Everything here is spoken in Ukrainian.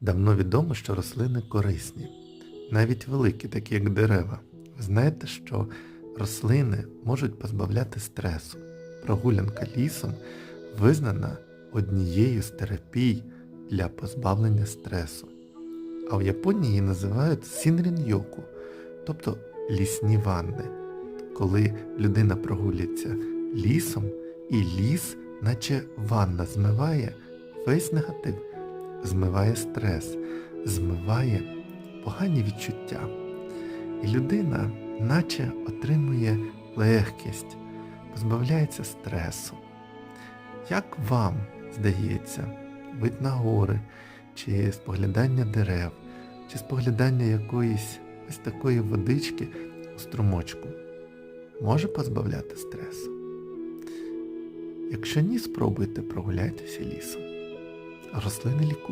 Давно відомо, що рослини корисні, навіть великі, такі як дерева. Знаєте, що рослини можуть позбавляти стресу. Прогулянка лісом визнана однією з терапій для позбавлення стресу. А в Японії її називають сінрін-йоку, тобто лісні ванни. Коли людина прогуляється лісом, і ліс, наче ванна, змиває весь негатив, змиває стрес, змиває погані відчуття. І людина, наче отримує легкість, позбавляється стресу. Як вам здається, вид на гори, чи споглядання дерев, чи споглядання якоїсь ось такої водички у струмочку може позбавляти стресу? Якщо ні, спробуйте прогуляйтеся лісом. Рослини лікують.